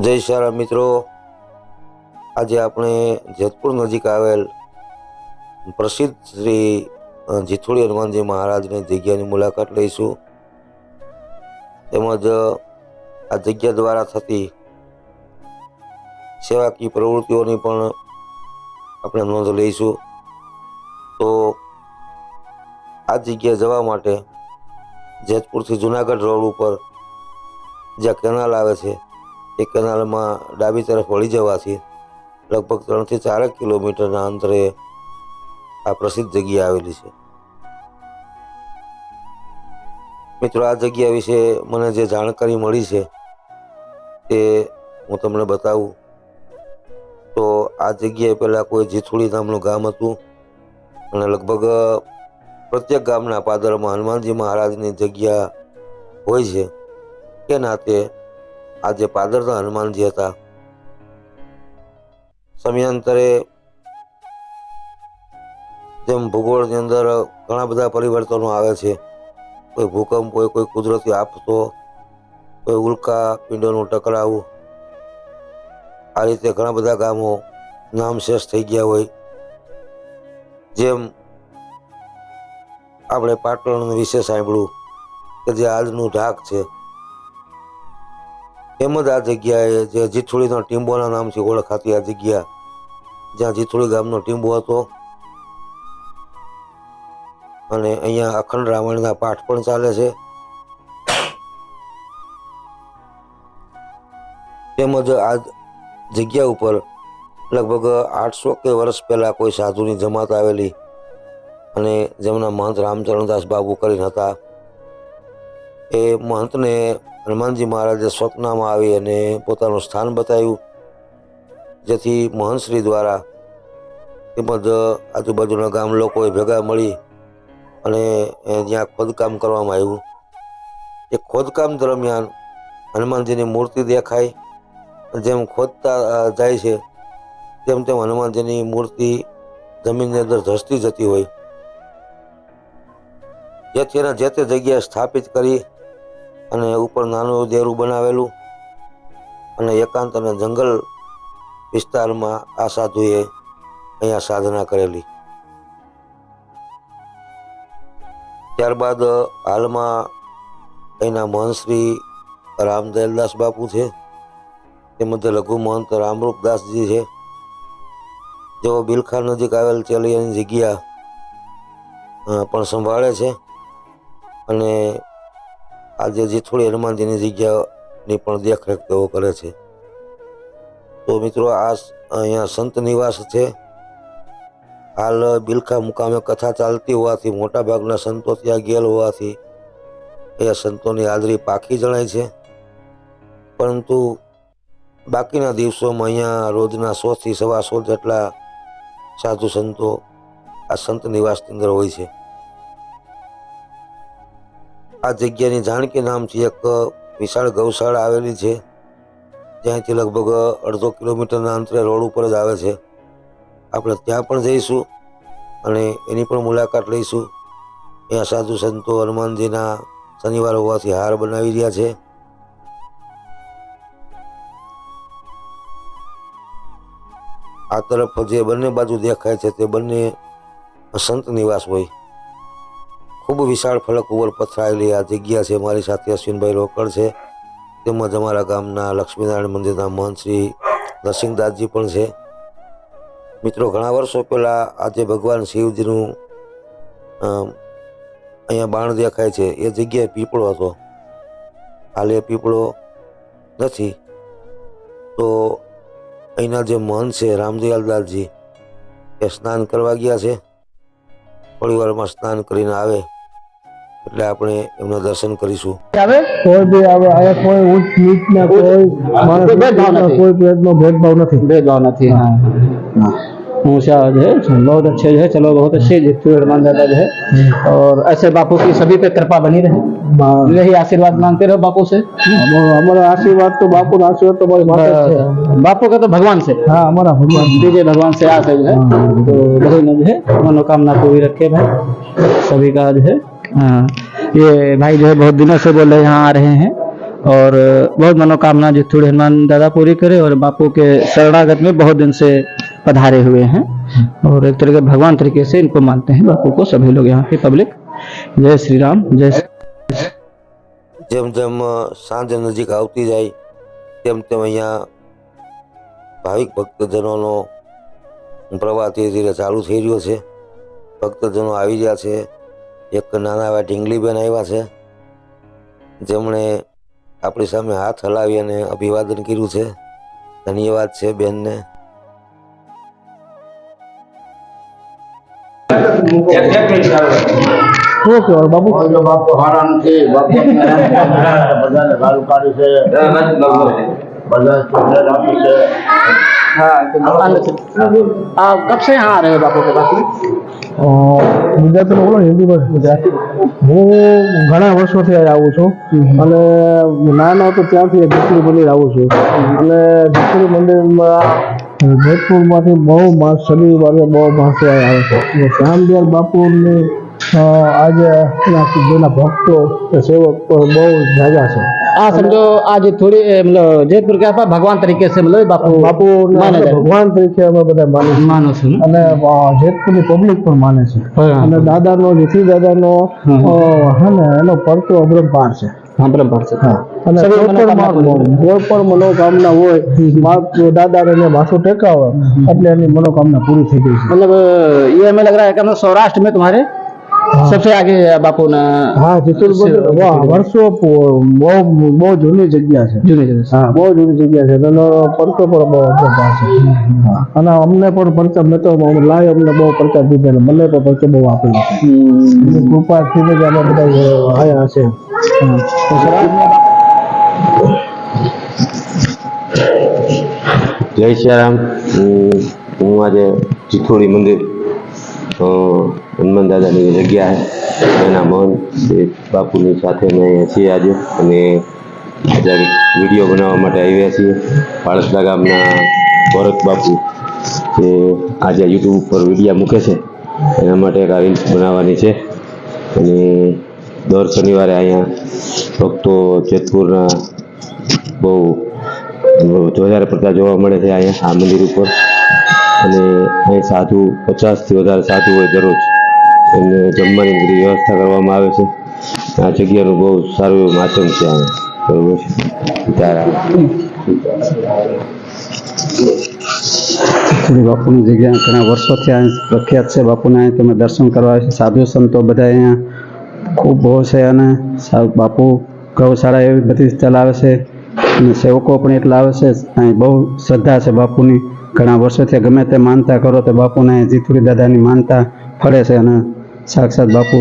જય સારા મિત્રો. આજે આપણે જેતપુર નજીક આવેલ પ્રસિદ્ધ શ્રી જીથોડી હનુમાનજી મહારાજની જગ્યાની મુલાકાત લઈશું. તેમજ આ જગ્યા દ્વારા થતી સેવાકીય પ્રવૃત્તિઓની પણ આપણે નોંધ લઈશું. તો આ જગ્યાએ જવા માટે જેતપુરથી જુનાગઢ રોડ ઉપર જ્યાં કેનાલ આવે છે એ કેનાલમાં ડાબી તરફ વળી જવાથી લગભગ ત્રણથી ચારેક કિલોમીટરના અંતરે આ પ્રસિદ્ધ જગ્યા આવેલી છે. મિત્રો, આ જગ્યા વિશે મને જે જાણકારી મળી છે તે હું તમને બતાવું. તો આ જગ્યાએ પહેલાં કોઈ જીથુડી નામનું ગામ હતું અને લગભગ પ્રત્યેક ગામના પાદરમાં હનુમાનજી મહારાજની જગ્યા હોય છે. તે નાતે આ જે પાદરના હનુમાનજી હતા. સમયાંતરે જેમ ભૂગોળની અંદર ઘણા બધા પરિવર્તનો આવે છે. કોઈ ભૂકંપ હોય કોઈ કુદરતી આફતો કોઈ ઉલ્કા પિંડોનું ટકરાવું. આ રીતે ઘણા બધા ગામો નામશેષ થઈ ગયા હોય. જેમ આપણે પાટણ વિશે સાંભળ્યું કે જે આજનું ઢાક છે. એમ જ આ જગ્યાએ જે જીથુડીના ટીંબોના નામથી ઓળખાતી આ જગ્યા, જ્યાં જીથુડી ગામનો ટીંબો હતો. અને અહીંયા અખંડ રામાયણના પાઠ પણ ચાલે છે. તેમજ આ જગ્યા ઉપર લગભગ આઠસો કે વર્ષ પહેલાં કોઈ સાધુની જમાત આવેલી અને જેમના મહંત રામચરણદાસ બાબુ કરીને હતા. એ મહંતને હનુમાનજી મહારાજે સ્વપ્નમાં આવી અને પોતાનું સ્થાન બતાવ્યું, જેથી મહંતશ્રી દ્વારા તેમજ આજુબાજુના ગામ લોકોએ ભેગા મળી અને જ્યાં ખોદકામ કરવામાં આવ્યું. એ ખોદકામ દરમિયાન હનુમાનજીની મૂર્તિ દેખાય, જેમ ખોદતા જાય છે, તેમ તેમ હનુમાનજીની મૂર્તિ જમીનની અંદર ધસતી જતી હોય. જેથી એના જે તે જગ્યાએ સ્થાપિત કરી અને ઉપર નાનું દેરું બનાવેલું અને એકાંત અને જંગલ વિસ્તારમાં આ સાધુએ અહીંયા સાધના કરેલી. ત્યારબાદ હાલમાં અહીંના મહંશ્રી રામદયલદાસ બાપુ છે. તેમજ લઘુ મહંત રામરૂપદાસજી છે. જેઓ બિલખા નજીક આવેલ ચેલિયાની જગ્યા પણ સંભાળે છે. અને આજે જે થોડી હનુમાનજીની જગ્યાની પણ દેખરેખ તેઓ કરે છે. તો મિત્રો, આ અહીંયા સંત નિવાસ છે. હાલ બિલખા મુકામે કથા ચાલતી હોવાથી, મોટા ભાગના સંતો ત્યાં ગયેલ હોવાથી, એ સંતોની હાજરી પાકી જણાય છે. પરંતુ બાકીના દિવસોમાં અહીંયા રોજના સોથી સવા સો જેટલા સાધુ સંતો આ સંત નિવાસની અંદર હોય છે. આ જગ્યાની જાણકી નામથી એક વિશાળ ગૌશાળા આવેલી છે. જ્યાંથી લગભગ અડધો કિલોમીટરના અંતરે રોડ ઉપર જ આવે છે. આપણે ત્યાં પણ જઈશું અને એની પણ મુલાકાત લઈશું. અહીંયા સાધુ સંતો હનુમાનજીના શનિવાર હોવાથી હાર બનાવી રહ્યા છે. આ તરફ જે બંને બાજુ દેખાય છે તે બંને સંત નિવાસ હોય. ખૂબ વિશાળ ફલક ઉપર પથરાયેલી આ જગ્યા છે. મારી સાથે અશ્વિનભાઈ રોકડ છે. તેમજ અમારા ગામના લક્ષ્મીનારાયણ મંદિરના મહંત શ્રી નરસિંહદાસજી પણ છે. મિત્રો, ઘણા વર્ષો પહેલાં આજે ભગવાન શિવજીનું અહીંયા બાણ દેખાય છે. એ જગ્યાએ પીપળો હતો. હાલ એ પીપળો નથી. તો અહીંના જે મહંત છે, રામદયાલદાસજી, એ સ્નાન કરવા ગયા છે. થોડી વારમાં સ્નાન કરીને આવે. એટલે આપણે એમના દર્શન કરીશું આવે કોઈ બી આવે અહીંયા કોઈ ઊંચ નીચ ના કોઈ માણસ કોઈ ભેદભાવ નથી. કોઈ ભેદનો ભેદભાવ નથી भेदभाव नहीं हाँ ऊंचा जो है बहुत अच्छे जो है चलो बहुत अच्छे जितने हनुमान दादा जो है और ऐसे बापू की सभी पे कृपा बनी रहे બા- यही आशीर्वाद मांगते रहो बापू से અમારો અમારો આશીર્વાદ તો બાપુનો આશીર્વાદ તો મારી માથે જ છે बापू का तो भगवान से હા અમારા ભગવાન दीजिए भगवान से आस है जो है तो बहुत जो है मनोकामना पूरी रखे भाई सभी का जो है हाँ ये भाई जो है बहुत दिनों से बोल रहे यहाँ आ रहे हैं और बहुत मनोकामना जितुड़ी हनुमान दादा पूरी करे और बापू के शरणागत में बहुत दिन से पधारे हुए हैं और एक तरीके भगवान तरीके से इनको मानते हैं बापू को सभी लोग यहाँ की पब्लिक जय श्री राम जय श्री- જેમ જેમ સાંજ નજીક આવતી જાય તેમ તેમ અહીંયા ભાવિક ભક્તજનોનો પ્રવાહ ધીરે ધીરે ચાલુ થઈ રહ્યો છે ભક્તજનો આવી ગયા છે એક નાના એવા ઢીંગલીબેન આવ્યા છે. જેમણે આપણી સામે હાથ હલાવી અને અભિવાદન કર્યું છે. ધન્યવાદ છે બેનને. બાપુ? બાપુ બધાને છે. બધા છે. आप कब से यहाँ आ रहे हो बापू के पास में અ, ગુજરાતીમાં બોલો ને હિન્દીમાં ગુજરાતી હું ઘણા વર્ષોથી અહીં આવું છું અને નાનો હતો ત્યારથી જીતુડી મંદિર આવું છું અને જીતુડી મંદિરમાં જેતપુરમાંથી બહુ માણસ શનિવારે બહુ માણસો અહીં આવે છે અને શ્યામદયાલ બાપુની અ, આજે એના જેના ભક્તો કે સેવક બહુ જાજા છે हाँ समझो आज थोड़ी मतलब जयपुर के आपा भगवान तरीके से मतलब बापू बापू माने ભગવાન તરીકે અમે બધા માને માનો છું અને જેતપુરની પબ્લિક પણ માને છે. અને દાદાનો જેથી દાદાનો હા ને એનો પડતો અબ્રમ પાર છે. અબ્રમ પાર છે. હા. અને કોઈ પણ મનોકામના હોય દાદા ને બાસુ ટેકાવે એટલે એની મનોકામના પૂરી થઈ ગઈ છે. મતલબ ये हमें लग रहा है कि हम सौराष्ट्र में तुम्हारे સફે આગે બાપુના હા ચિત્તોડગઢ વર્ષો બહુ બહુ જૂની જગ્યા છે. જૂની જગ્યા બહુ જૂની જગ્યા છે. તેનો પરચો પણ બહુ અગત્ય છે. અને અમને પણ પરચા મેં તો લાય અમને બહુ પરચા દીધેલો મને પણ પરચો બહુ આપેલો કૃપા થઈને જ અમે બધા આયા છે. જય શ્રી રામ. હું આજે ચિત્તોડી મંદિર હનુમાન દાદાની જગ્યા એના મન બાપુની સાથે અમે અહીંયા છીએ આજે. અને આજે વીડિયો બનાવવા માટે આવ્યા છીએ. પાળસડા ગામના ભરત બાપુ, જે આજે યુટ્યુબ ઉપર વિડીયા મૂકે છે, એના માટે એક રીલ્સ બનાવવાની છે. અને દર શનિવારે અહીંયા ભક્તો જેતપુરના બહુ વધારે પડતા જોવા મળે છે અહીંયા આ મંદિર ઉપર. અને અહીં સાધુ પચાસથી વધારે સાધુ હોય દરરોજ એમને જમવાની બધી વ્યવસ્થા કરવામાં આવે છે. આ જગ્યાનું બહુ સારું એવું માચમ છે અહીંયા બરોબર છે? બાપુની જગ્યા ઘણા વર્ષોથી અહીં પ્રખ્યાત છે. બાપુના અહીં તમે દર્શન કરવા આવે છે. સાધુ સંતો બધા અહીંયા ખૂબ બહુ છે અને બાપુ ગૌશાળા એવી બધી ચલાવે છે અને સેવકો પણ એટલા આવે છે. અહીં બહુ શ્રદ્ધા છે બાપુની. ઘણા વર્ષોથી ગમે તે માનતા કરો તો બાપુને જીતુડી દાદાની માનતા ફળે છે અને સાક્ષાત બાપુ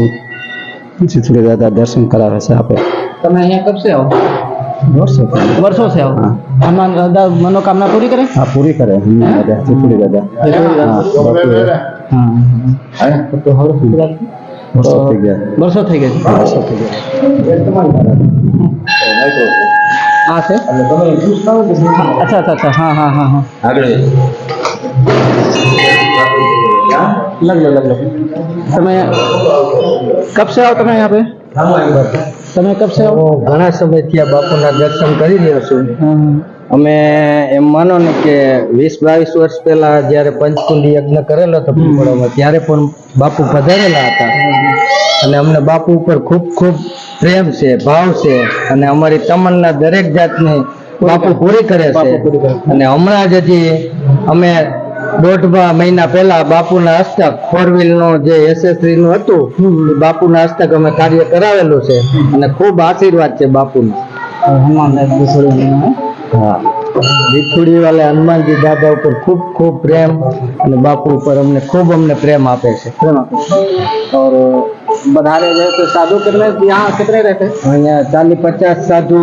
ચિત્રી દાદા દર્શન કરાવે છે આપે તમે અહીંયા કબસે આવો? વર્ષો વર્ષો છે આવો? હનુમાન દાદા મનોકામના પૂરી કરે? હા પૂરી કરે હનુમાન દાદા ચિત્રી દાદા. વર્ષો થઈ ગયા. વર્ષો થઈ ગયા હા છે? અચ્છા અચ્છા અચ્છા. હા હા હા હા. આગળ. लग लो लग लो તમે કબ से आओ તમે यहाँ पे તમે કબ से आओ હું ઘણા સમયથી આ બાપુના દર્શન કરી રહ્યો છું हाँ, અમે એમ માનો ને કે વીસ બાવીસ વર્ષ પહેલા જ્યારે પંચકુંડી યજ્ઞ કરેલો હતો પીપળામાં ત્યારે પણ બાપુ પધારેલા હતા અને અમને બાપુ ઉપર ખૂબ ખૂબ પ્રેમ છે ભાવ છે અને અમારી તમન્ના દરેક જાતની બાપુ પૂરી કરે છે અને હમણાં જ હજી અમે દોઢમા મહિના પહેલા બાપુના હસ્તક ફોર વ્હીલનું જે એસેસરી નું હતું બાપુના હસ્તક અમે કાર્ય કરાવેલું છે. અને ખૂબ આશીર્વાદ છે બાપુનો. દીખુડી વાલે હનુમાનજી દાદા ઉપર ખૂબ ખૂબ પ્રેમ અને બાપુ ઉપર અમને ખૂબ અમને પ્રેમ આપે છે. ઓર બધારે રહે તો સાધુ કેટલે યહાં કેટલે રહેતે અહીંયા ચાલીસ પચાસ સાધુ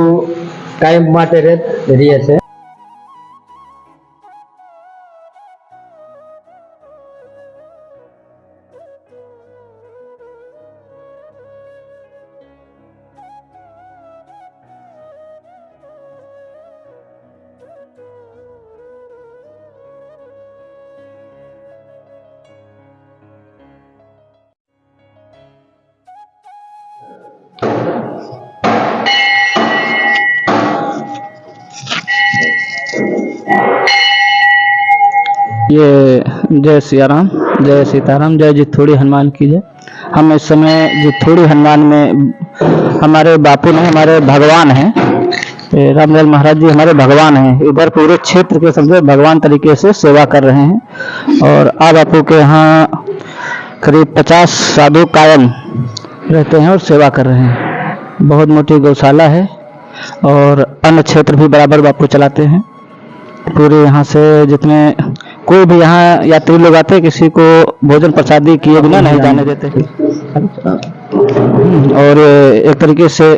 કાયમ માટે રહે છે. ये जय सिया राम जय सीताराम, जय जिथोड़ी हनुमान की जय। हम इस समय जिथोड़ी हनुमान में हमारे बापू ने हमारे भगवान हैं। रामलाल महाराज जी हमारे भगवान हैं। इधर पूरे क्षेत्र के समझे भगवान तरीके से सेवा कर रहे हैं। और आ बापू के यहाँ करीब पचास साधु कायम रहते हैं और सेवा कर रहे हैं। बहुत मोटी गौशाला है और अन्य क्षेत्र भी बराबर बापू चलाते हैं। पूरे यहाँ से जितने कोई भी यहाँ यात्री लोग आते हैं किसी को भोजन प्रसादी किए बिना नहीं जाने देते और एक तरीके से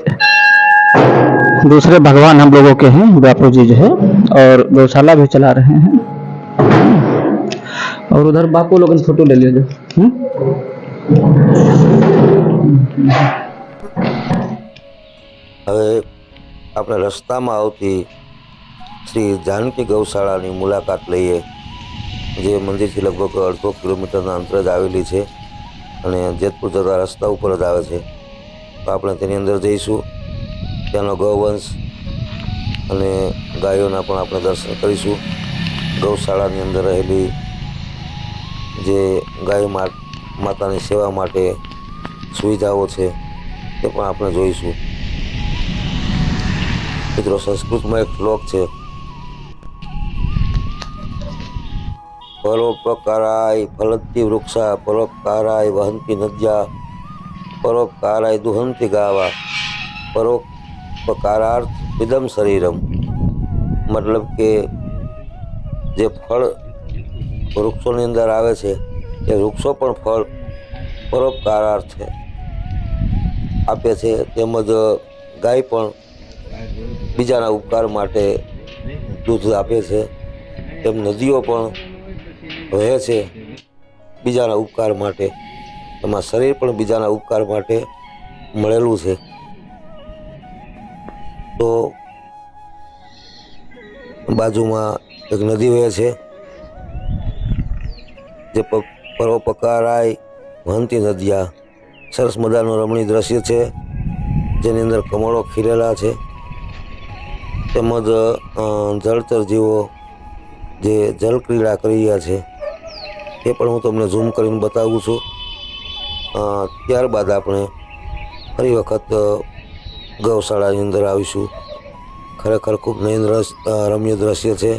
दूसरे भगवान हम लोगों के हैं बापू जी जो है और गौशाला भी चला रहे हैं और उधर बापू लोग फोटो ले लीजिए हम्म? હવે આપણે રસ્તામાં આવતી શ્રી જાનકી ગૌશાળાની મુલાકાત લઈએ જે મંદિરથી લગભગ અડધો કિલોમીટરના અંતરે જ આવેલી છે અને જેતપુર જતા રસ્તા ઉપર જ આવે છે. તો આપણે તેની અંદર જઈશું. ત્યાંનો ગૌવંશ અને ગાયોના પણ આપણે દર્શન કરીશું. ગૌશાળાની અંદર રહેલી જે ગાય માતાની સેવા માટે સુવિધાઓ છે તે પણ આપણે જોઈશું. મિત્રો, સંસ્કૃતમાં એક શ્લોક છે પરોપકારાય ફલંતી વૃક્ષા પરોપકારાય વહંતી નદ્યા પરોપકારાય દુહંતી ગાવા પરોપકારાર્થ વિદમ શરીરમ મતલબ કે જે ફળ વૃક્ષોની અંદર આવે છે, એ વૃક્ષો પણ ફળ પરોપકારાર્થે આપે છે તેમજ ગાય પણ બીજાના ઉપકાર માટે દૂધ આપે છે. તેમ નદીઓ પણ વહે છે બીજાના ઉપકાર માટે. એમાં શરીર પણ બીજાના ઉપકાર માટે મળેલું છે. તો બાજુમાં એક નદી વહે છે, જે પરોપકારાય વહંતી નદિયા. સરસ મજાનું રમણીય દ્રશ્ય છે, જેની અંદર કમળો ખીરેલા છે. તેમજ જળચર જીવો જે જલક્રીડા કરી રહ્યા છે. તે પણ હું તમને ઝૂમ કરીને બતાવું છું. ત્યારબાદ આપણે ફરી વખત ગૌશાળાની અંદર આવીશું. ખરેખર ખૂબ નયન રસ રમ્ય દ્રશ્ય છે.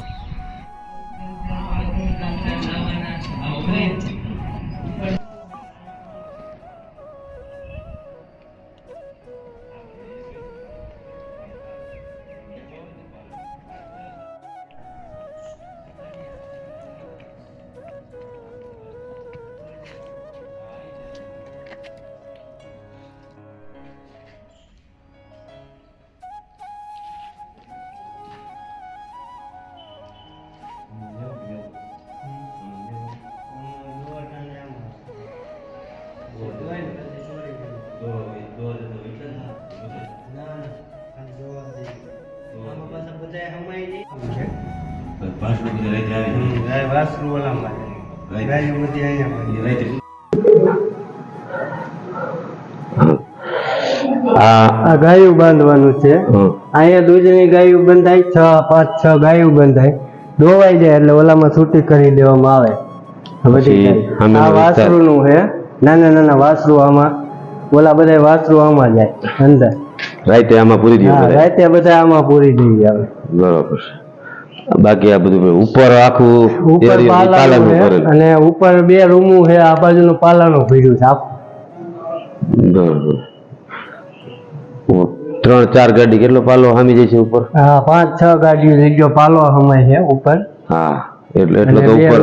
આ આ ગાયું બાંધવાનું છે. અહીંયા દૂધની ગાયું બંધાય છ પાંચ છ ગાયું બંધાય. દોવાઈ જાય એટલે ઓલામાં છૂટી કરી દેવામાં આવે. આ બધી આ વાસરું નું છે. નાના નાના વાસરું આમાં ઓલા બધા વાસરું આમાં જાય અંદર. રાતે આમાં પૂરી હા રાતે બધા આમાં પૂરી થઈ આવે બરોબર. બાકી આ બધું ઉપર આખું ઉપર પાલાનું કરેલું. અને ઉપર બે રૂમું છે આ બાજુનું પાલાનું ભર્યું છે આખું. બરોબર. ત્રણ ચાર ગાડી કેટલો પાલો હામી જાય છે ઉપર? હા પાંચ છ ગાડીઓ જગ્યો પાલો સમય છે ઉપર. હા એટલે એટલે તો ઉપર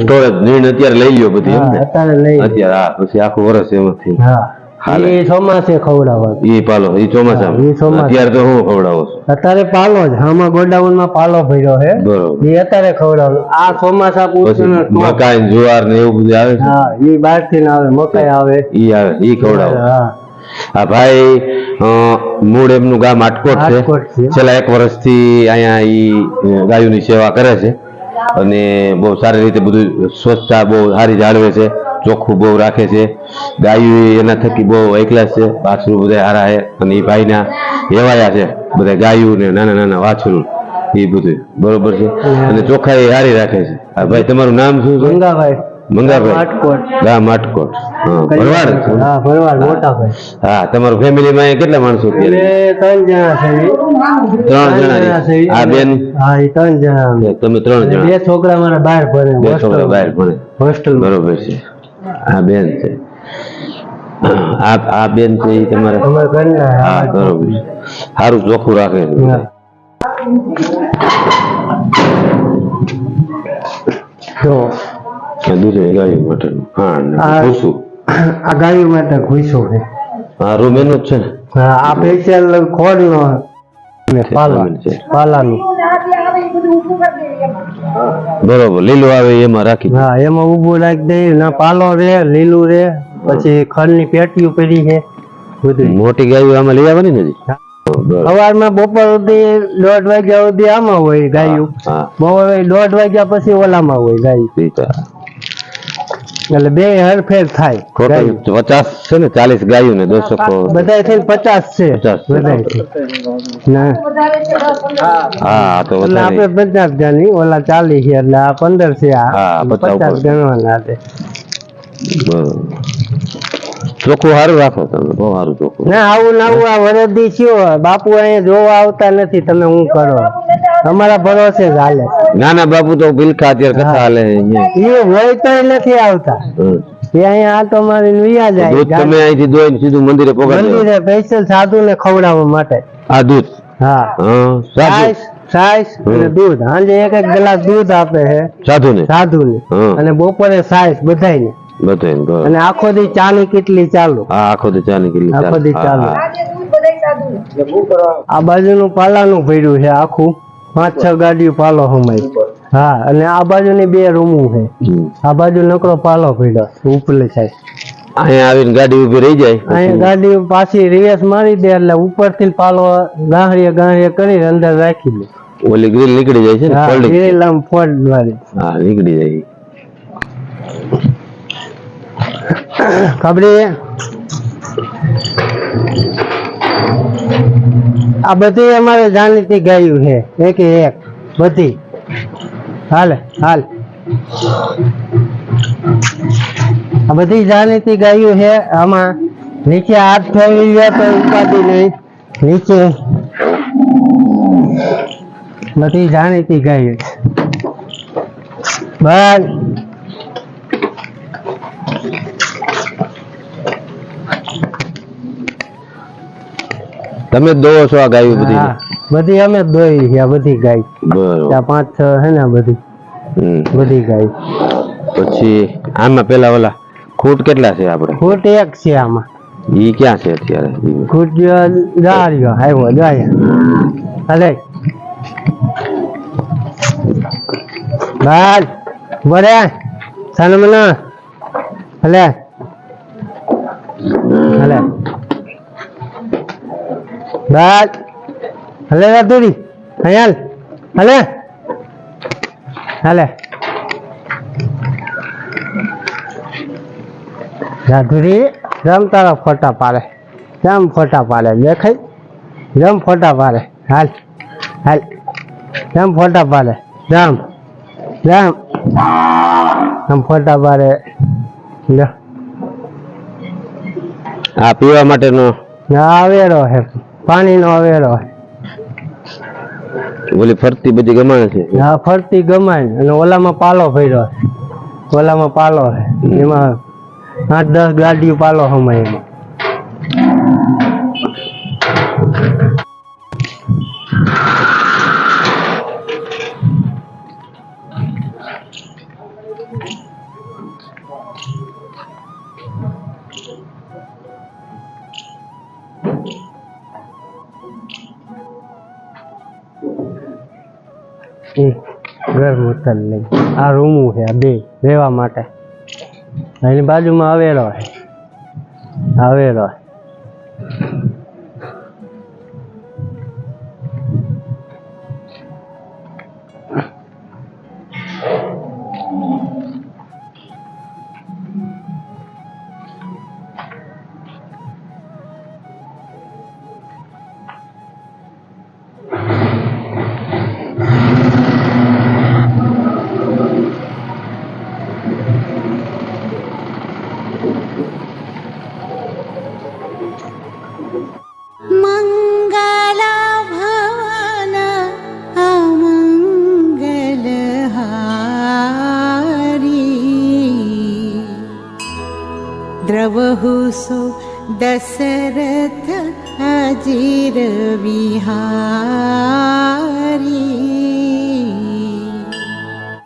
સ્ટોરેજ અત્યારે લઈ લ્યો બધી અત્યારે લઈ અત્યારે હા પછી આખું વર્ષ એમાંથી હા. હાલે. એ ચોમાસે ખવડાવો. એ પાલો એ ચોમાસા એ ચોમાસા. અત્યારે તો હું ખવડાવો અત્યારે પાલો જ. આમાં ગોડાઉનમાં પાલો ભર્યો છે. બરોબર. એ અત્યારે ખવડાવો. આ ચોમાસા પછી મકાઈ જુવાર ને એવું બધું આવે છે? હા એ બહારથી આવે મકાઈ આવે. એ આવે એ ખવડાવો. હા. આ ભાઈ મૂળ એમનું ગામ આટકોટ છે. છેલ્લા એક વર્ષથી અહીંયા ઈ ગાયોની સેવા કરે છે. અને બહુ સારી રીતે બધું સ્વચ્છતા બહુ સારી જાળવે છે. ચોખ્ખું બહુ રાખે છે. ગાયું એના થકી બહુ એકલા છે. વાછરું બધા હારા છે અને એ ભાઈના હેવાયા છે. બધા ગાયું ને નાના નાના વાછરું એ બધું. બરોબર છે? અને ચોખ્ખા એ હારી રાખે છે. હા ભાઈ તમારું નામ શું છે? ગંગાભાઈ મંગાભાઈ. માટકોટ ગામ માટકોટ હા ભરવાડ હા ભરવાડ મોટા ભાઈ હા તમારું ફેમિલીમાં અહીંયા કેટલા માણસો ત્રણ જણા છે ત્રણ જણા છે. આ બેન? હા એ ત્રણ જણા. તમે ત્રણ જણા. બે છોકરા મારા બહાર ભણે બે છોકરા બહાર ભણે. હોસ્ટેલ બરોબર છે. આ બેન છે. આ આ બેન છે એ તમારે હા બરોબર. સારું ચોખ્ખું રાખે. છે દૂધ ગાય માટેનું. હા ભૂસું આ ગાયો માટે ઘૂસો છે. હા રૂમ એનો જ છે ને? આ સ્પેશિયલ ખોડ નો પાલા છે. પાલાનું બરોબર લીલું આવે એમાં રાખી હા એમાં ઊભું રાખી દે ના પાલો રે લીલું રે પછી ખડની પેટીઓ પડી છે બધું. મોટી ગાયો આમાં લઈ આવવાની નથી? સવારમાં બપોર સુધી દોઢ વાગ્યા સુધી આમાં હોય ગાયું. બપોર દોઢ વાગ્યા પછી ઓલામાં હોય ગાયું. એટલે બે હરફેર થાય. ટોટલ પચાસ છે ને ચાલીસ ગાયું ને દોસ્તો બધા થઈને પચાસ છે. બધાય હા તો આપણે પચાસ ગણી ઓલા ચાલીસ છે એટલે આ પંદર છે આ પચાસ. ગણવાના છે. બરોબર. ચોખ્ખું સારું રાખો તમે બહુ સારું ચોખ્ખું. ના આવું ના આવું આ વરદી થયો. બાપુ અહીંયા જોવા આવતા નથી તમે હું કરો? અમારા ભરોસે જ હાલે. નાના બાપુ તો બિલકા અત્યારે કથા હાલે. એ હોય તો નથી આવતા. એ અહીંયા આટો મારીને વિયા દૂધ જાય. તમે અહીંથી દોઈને સીધું મંદિરે પગાડી મંદિરે સ્પેશિયલ સાધુ ને ખવડાવવા માટે. આ દૂધ? હા. સાઈસ સાધુ છાશ અને દૂધ. સાંજે એક એક ગ્લાસ દૂધ આપે છે. સાધુ ને સાધુ ને હા. અને બપોરે સાઈસ બધાય ને બરોબર. અને આખો દી ચાની કેટલી ચાલુ? હા આખો દી ચા નીકળી આખો દી ચાલુ. આ બાજુનું પાલાનું ભર્યું છે આખું. પાંચ છ ગાડીઓ પાલો હમાય હા અને આ બાજુની બે રૂમું છે. આ બાજુ નકરો પાલો ભર્યો. ઉપલે થાય અહીંયા આવીને ગાડી ઊભી રહી જાય? અહીંયા ગાડી પાછી રિવર્સ મારી દે એટલે ઉપરથી પાલો ગાંહડીએ ગાંહડીએ કરી અંદર રાખી દે. ઓલી ગ્રીલ નીકળી જાય છે ને ફોલ્ડ ગ્રીલ આમ ફોલ્ડ મારી હા નીકળી જાય. ખબરી? આ બધી અમારે જાણીતી ગાયું છે. એક એક. બધી. હાલ હાલ. આ બધી જાણીતી ગાયું છે. આમાં નીચે હાથ ફેરવી ગયા તો ઉપાધિ નહીં. નીચે બધી જાણીતી ગાયું બસ. તમે જ દોવો છો આ ગાયું બધી. બધી અમે જ દોઈ છે આ બધી ગાય. બરોબર. ત્યાં પાંચ છ છે ને બધી. બધી ગાય. પછી આમાં પેલા ઓલા ખૂટ કેટલા છે આપણે ખૂટ એક છે આમાં. ઈ ક્યાં છે અત્યારે? ખૂટ જાર્યો આવ્યો જાય હલે બાલ બરે સનમના. હલે હલે બાલ હલે રાતુડી અહીંયા હલે. હલે. રાધુરી રમ તારા ફોટા પાડે. કેમ ફોટા પાડે. દેખાય? રમ ફોટા પાડે. હાલ. હાલ. કેમ ફોટા પાડે. રામ. રામ. આમ ફોટા પાડે. લે આ પીવા માટેનો આવેડો હે. પાણીનો અવેરો. ઓલી ફરતી બધી ગમાય છે? આ ફરતી ગમાય અને ઓલામાં પાલો ફર્યો છે. ઓલામાં પાલો છે. એમાં આઠ દસ ગાડીઓ પાલો હમાય એમાં. એ ઘર મુતલ નહીં આ રૂમું છે, આ બે રહેવા માટે. એની બાજુમાં આવેલો છે. આવેલો છે.